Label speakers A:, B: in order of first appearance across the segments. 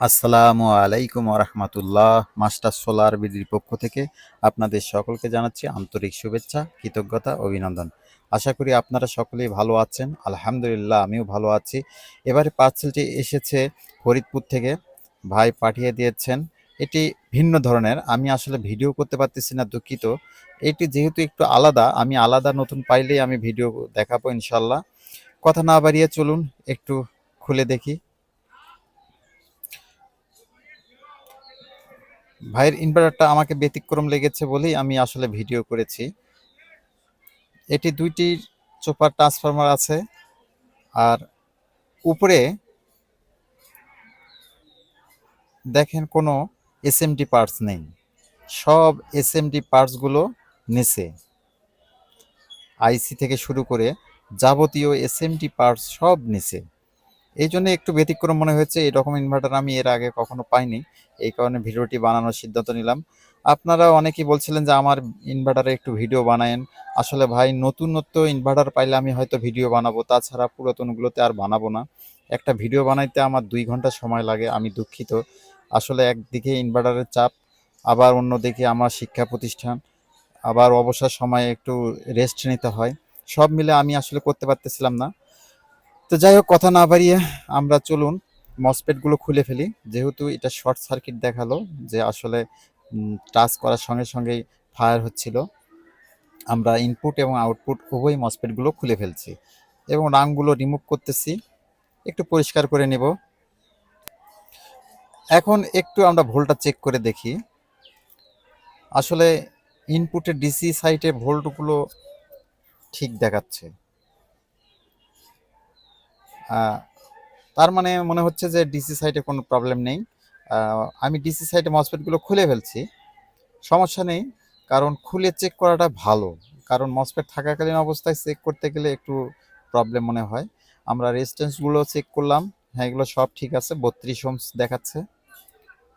A: আসসালামু আলাইকুম রহমতুল্লাহ master solar বিডির পক্ষ থেকে আপনাদের সকলকে জানাচ্ছি আন্তরিক শুভেচ্ছা, কৃতজ্ঞতা, অভিনন্দন। আশা করি আপনারা সকলেই ভালো আছেন। আলহামদুলিল্লাহ, আমিও ভালো আছি। এবারে পার্সেলটি এসেছে ফরিদপুর থেকে। ভাই পাঠিয়ে দিয়েছেন। এটি ভিন্ন ধরনের। আমি আসলে ভিডিও করতে পারতেছি না, দুঃখিত। এটি যেহেতু একটু আলাদা, আমি আলাদা নতুন পাইলেই আমি ভিডিও দেখাবো ইনশাল্লাহ কথা না বাড়িয়ে চলুন, একটু খুলে দেখি। ভাইয়ের ইনভার্টারটা আমাকে ব্যতিক্রম লেগেছে বলেই আমি আসলে ভিডিও করেছি। এটি দুইটি চোপার ট্রান্সফরমার আছে আর উপরে দেখেন কোনো এসএমডি পার্টস নেই। সব এসএমডি পার্টসগুলো নিচে। আইসি থেকে শুরু করে যাবতীয় এসএমডি পার্টস সব নিচে। এই জন্য একটু ব্যতিক্রম মনে হয়েছে এরকম ইনভার্টার আমি এর আগে কখনো পাইনি। এই কারণে ভিডিওটি বানানোর সিদ্ধান্ত নিলাম। আপনারা অনেকেই বলছিলেন যে, আমার ইনভার্টারে একটু ভিডিও বানায়েন। আসলে ভাই, নতুনত্ব ইনভার্টার পাইলে আমি হয়তো ভিডিও বানাবো, তাছাড়া পুরাতনগুলোতে আর বানাবো না। একটা ভিডিও বানাইতে আমার দুই ঘণ্টা সময় লাগে, আমি দুঃখিত। আসলে একদিকে ইনভার্টারের চাপ, আবার অন্যদিকে আমার শিক্ষা প্রতিষ্ঠান, আবার অবসর সময়ে একটু রেস্ট নিতে হয়। সব মিলে আমি আসলে করতে পারতেছিলাম না। তো যাই হোক, কথা না বাড়িয়ে আমরা চলুন মসপেটগুলো খুলে ফেলি। যেহেতু এটা শর্ট সার্কিট দেখাল যে আসলে টাচ করার সঙ্গে সঙ্গেই ফায়ার হচ্ছিল, আমরা ইনপুট এবং আউটপুট উভয় মসপেটগুলো খুলে ফেলছি। এবং রাংগুলো রিমুভ করতেছি। একটু পরিষ্কার করে নেব। এখন একটু আমরা ভোল্টটা চেক করে দেখি। আসলে ইনপুটের ডিসি সাইটে ভোল্টগুলো ঠিক দেখাচ্ছে। তার মানে মনে হচ্ছে যে ডিসি সাইটে কোনো প্রবলেম নেই। আমি ডিসি সাইটে মসপেটগুলো খুলে ফেলছি। সমস্যা নেই, কারণ খুলে চেক করাটা ভালো। কারণ মসপেট থাকাকালীন অবস্থায় চেক করতে গেলে একটু প্রবলেম মনে হয়। আমরা রেজিস্ট্যান্সগুলো চেক করলাম। হ্যাঁ এগুলো সব ঠিক আছে। বত্রিশ হোমস দেখাচ্ছে।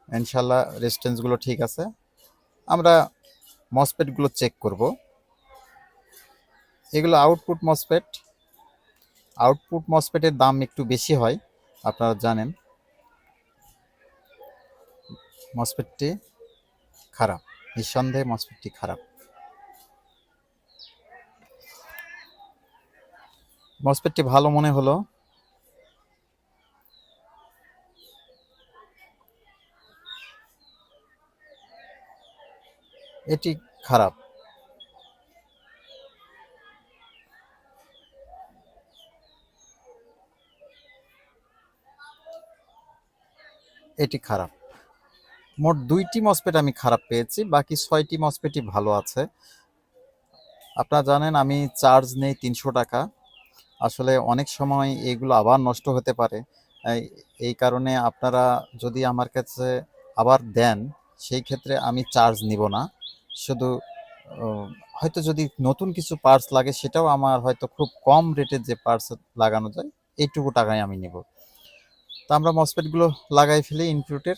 A: ইনশাল্লাহ রেজিস্ট্যান্সগুলো ঠিক আছে। আমরা মসপেটগুলো চেক করব। এগুলো আউটপুট মসপেট আউটপুট মসপেটের দাম একটু বেশি হয়, আপনারা জানেন। মসপেটটি খারাপ, নিঃসন্দেহে মসপেটটি খারাপ। মসপেটটি ভালো মনে হলো। এটি খারাপ। এটি খারাপ। মোট দুইটি মসপেট আমি খারাপ পেয়েছি, বাকি ছয়টি মসপেটই ভালো আছে। আপনারা জানেন আমি চার্জ নেই তিনশো টাকা। আসলে অনেক সময় এগুলো আবার নষ্ট হতে পারে। এই- কারণে আপনারা যদি আমার কাছে আবার দেন, সেই ক্ষেত্রে আমি চার্জ নিব না। শুধু হয়তো যদি নতুন কিছু পার্টস লাগে, সেটাও আমার হয়তো খুব কম রেটের যে পার্টস লাগানো যায়, এইটুকু টাকায় আমি নেব। তো আমরা মসপেটগুলো লাগাই ফেলি ইনক্লুডের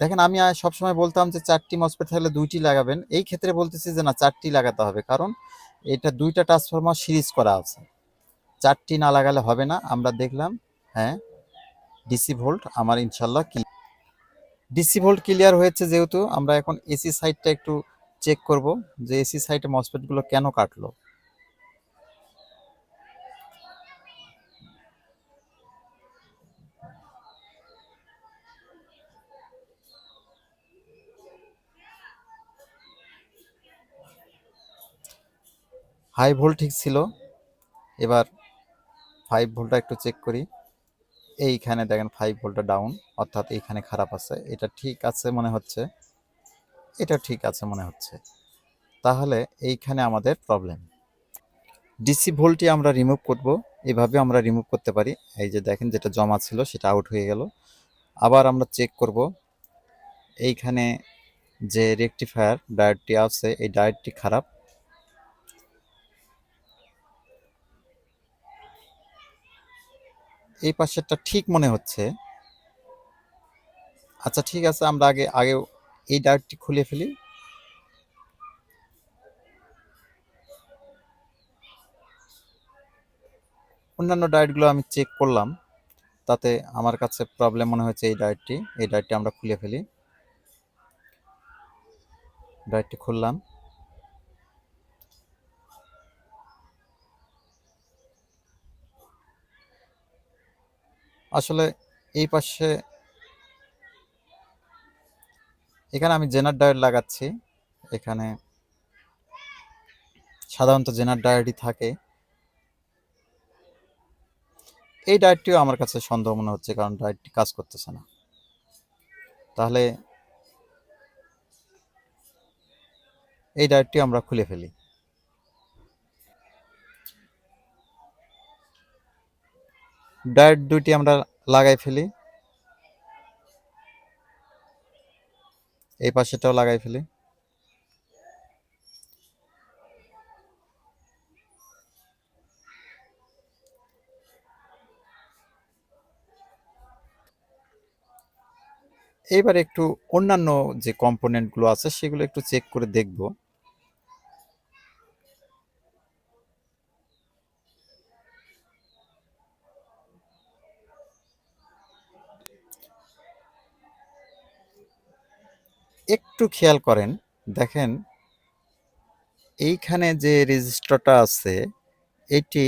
A: দেখেন, আমি সবসময় বলতাম যে চারটি মসপেট থাকলে দুইটি লাগাবেন। এই ক্ষেত্রে বলতেছি যে না, চারটি লাগাতে হবে। কারণ এটা দুইটা ট্রান্সফরমার সিরিজ করা আছে। চারটি না লাগালে হবে না। আমরা দেখলাম হ্যাঁ ডিসি ভোল্ট আমার ইনশাল্লাহ কি ডিসি ভোল্ট ক্লিয়ার হয়েছে যেহেতু, আমরা এখন এসি সাইডটা একটু চেক করব যে এসি সাইডে মসপেটগুলো কেন কাটলো। হাই ভোল্ট ঠিক ছিল। এবার ফাইভ ভোল্টটা একটু চেক করি। এইখানে দেখেন ফাইভ ভোল্টটা ডাউন অর্থাৎ এইখানে খারাপ আছে। এটা ঠিক আছে মনে হচ্ছে। এটা ঠিক আছে মনে হচ্ছে। তাহলে এইখানে আমাদের প্রবলেম ডিসি ভোল্টটি আমরা রিমুভ করব। এভাবে আমরা রিমুভ করতে পারি। এই যে দেখেন যেটা জমা ছিল সেটা আউট হয়ে গেল। আবার আমরা চেক করব। এইখানে যে রেকটিফায়ার ডায়েটটি আছে, এই ডায়েটটি খারাপ। এই পাশেরটা ঠিক মনে হচ্ছে। আচ্ছা ঠিক আছে, আমরা আগে আগে এই ডায়েটটি খুলে ফেলি। অন্যান্য ডায়েটগুলো আমি চেক করলাম, তাতে আমার কাছে প্রবলেম মনে হয়েছে এই ডায়েটটি। এই ডায়েটটি আমরা খুলে ফেলি। ডায়েটটি খুললাম। আসলে এই পাশে এখানে আমি জেনার ডায়েট লাগাচ্ছি। এখানে সাধারণত জেনার ডায়েটই থাকে। এই ডায়েটটিও আমার কাছে সন্দেহ মনে হচ্ছে, কারণ ডায়েটটি কাজ করতেছে না। তাহলে এই ডায়েটটি আমরা খুলে ফেলি। ডায়েট দুইটি আমরা লাগাই ফেলি। এই পাশেটাও লাগাই ফেলি। এবার একটু অন্যান্য যে কম্পোনেন্টগুলো আছে, সেগুলো একটু চেক করে দেখব। একটু খেয়াল করেন, দেখেন, এইখানে যে রেজিস্টারটা আছে, এটি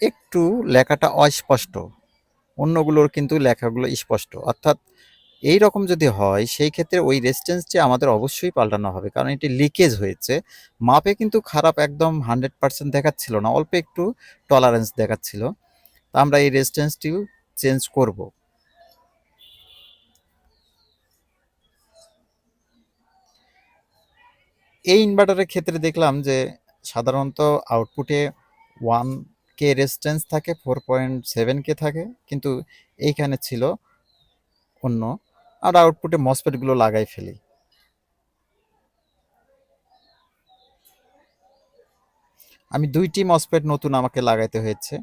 A: একটু লেখাটা অস্পষ্ট। অন্যগুলোর কিন্তু লেখাগুলো স্পষ্ট। অর্থাৎ এই রকম যদি হয়, সেই ক্ষেত্রে ওই রেজিস্ট্যান্সটি আমাদের অবশ্যই পাল্টানো হবে। কারণ এটি লিকেজ হয়েছে। মাপে কিন্তু খারাপ একদম হান্ড্রেড পার্সেন্ট দেখাচ্ছিল না, অল্প একটু টলারেন্স দেখাচ্ছিল। তা আমরা এই রেজিস্ট্যান্সটিও চেঞ্জ করব। এই ইনভার্টারের ক্ষেত্রে দেখলাম যে সাধারণত আউটপুটে ওয়ান কে রেজিস্ট্যান্স থাকে ফোর পয়েন্ট সেভেন কে থাকে, কিন্তু এইখানে ছিল অন্য। আর আউটপুটে মসপেটগুলো লাগাই ফেলি। আমি দুইটি মসপেট নতুন আমাকে লাগাইতে হয়েছে।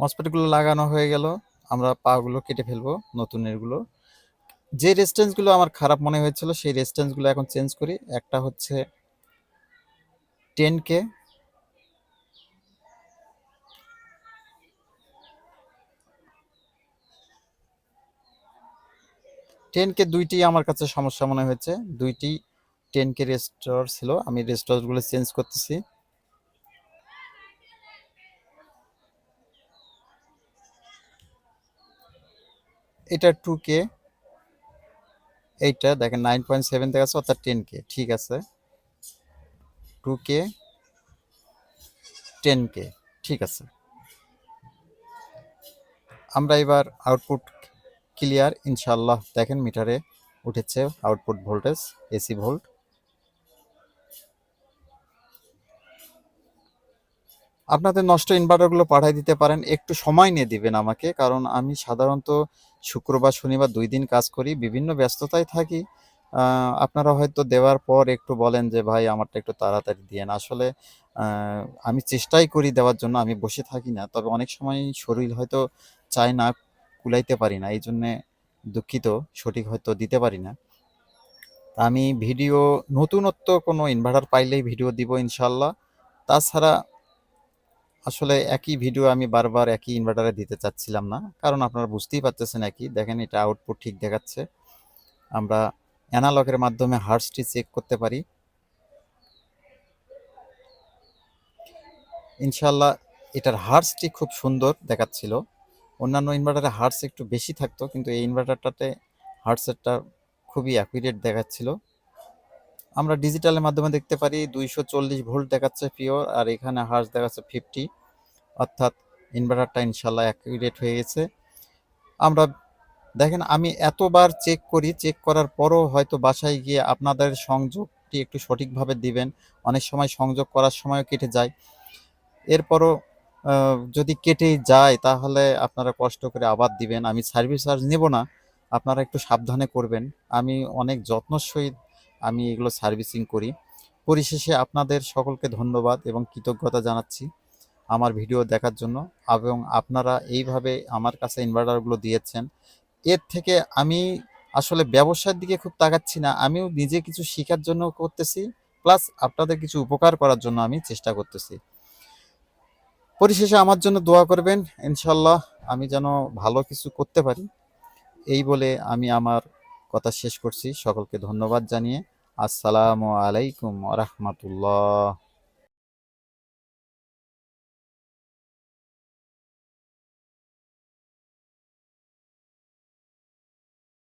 A: মসপেটগুলো লাগানো হয়ে গেল। আমরা পাগুলো কেটে ফেলব, নতুন এরগুলো। যে রেস্টেন্সগুলো আমার খারাপ মনে হয়েছিল, সেই রেস্টেন্সগুলো এখন চেঞ্জ করি। একটা হচ্ছে টেন কে টেন কে দুইটি আমার কাছে সমস্যা মনে হয়েছে। দুইটি টেন কে রেস্টোর ছিল। আমি রেস্টোরগুলো চেঞ্জ করতেছি। এটা টু কে এইটা দেখেন নাইন পয়েন্ট সেভেন থেকে আছে, অর্থাৎ টেন কে ঠিক আছে। টু কে টেন কে ঠিক আছে। আমরা এবার আউটপুট ক্লিয়ার ইনশাল্লাহ দেখেন মিটারে উঠেছে আউটপুট ভোল্টেজ এসি ভোল্ট আপনাদের নষ্ট ইনভার্টারগুলো পাঠিয়ে দিতে পারেন। একটু সময় নিয়ে দিবেন আমাকে, কারণ আমি সাধারণত শুক্রবার, শনিবার দুই দিন কাজ করি, বিভিন্ন ব্যস্ততায় থাকি। আপনারা হয়তো দেওয়ার পর একটু বলেন যে, ভাই, আমারটা একটু তাড়াতাড়ি দিয়েন। আসলে আমি চেষ্টাই করি দেওয়ার জন্য, আমি বসে থাকি না। তবে অনেক সময় শরীর হয়তো চায় না, কুলাইতে পারি না এই জন্যে দুঃখিত, সঠিক হয়তো দিতে পারি না। আমি ভিডিও, নতুনত্ব কোনো ইনভার্টার পাইলেই ভিডিও দিব ইনশাল্লাহ। তাছাড়া আসলে একই ভিডিও আমি বারবার একই ইনভার্টারে দিতে চাচ্ছিলাম না। কারণ আপনারা বুঝতেই পারতেছেন একই। দেখেন, এটা আউটপুট ঠিক দেখাচ্ছে। আমরা অ্যানালগের মাধ্যমে হার্সটি চেক করতে পারি। ইনশাল্লাহ এটার হার্সটি খুব সুন্দর দেখাচ্ছিল। অন্যান্য ইনভার্টারে হার্স একটু বেশি থাকতো, কিন্তু এই ইনভার্টারটাতে হার্সেরটা খুবই অ্যাকুরেট দেখাচ্ছিল। আমরা ডিজিটালের মাধ্যমে দেখতে পারি দুইশো চল্লিশ ভোল্ট দেখাচ্ছে পিওর আর এখানে হার্স দেখাচ্ছে ফিফটি। অর্থাৎ ইনভার্টারটা ইনশাল্লাহ অ্যাকুরেট হয়ে গেছে। আমরা দেখেন, আমি এতবার চেক করি, চেক করার পরও হয়তো বাসায় গিয়ে আপনাদের সংযোগটি একটু সঠিকভাবে দিবেন। অনেক সময় সংযোগ করার সময়ও কেটে যায়। এরপরও যদি কেটে যায় তাহলে আপনারা কষ্ট করে আবার দিবেন। আমি সার্ভিস চার্জ নেব না, আপনারা একটু সাবধানে করবেন। আমি অনেক যত্ন সহিত আমি এগুলো সার্ভিসিং করি। পরিশেষে আপনাদের সকলকে ধন্যবাদ এবং কৃতজ্ঞতা জানাচ্ছি আমার ভিডিও দেখার জন্য এবং আপনারা এইভাবে আমার কাছে ইনভার্টারগুলো দিয়েছেন। এর থেকে আমি আসলে ব্যবসার দিকে খুব তাকাচ্ছি না, আমিও নিজে কিছু শেখার জন্য করতেছি প্লাস আপনাদের কিছু উপকার করার জন্য আমি চেষ্টা করতেছি। পরিশেষে আমার জন্য দোয়া করবেন ইনশাল্লাহ আমি যেন ভালো কিছু করতে পারি। এই বলে আমি আমার কথা শেষ করছি। সকলকে ধন্যবাদ জানিয়ে। আসসালামু আলাইকুম রহমতুল্লাহ।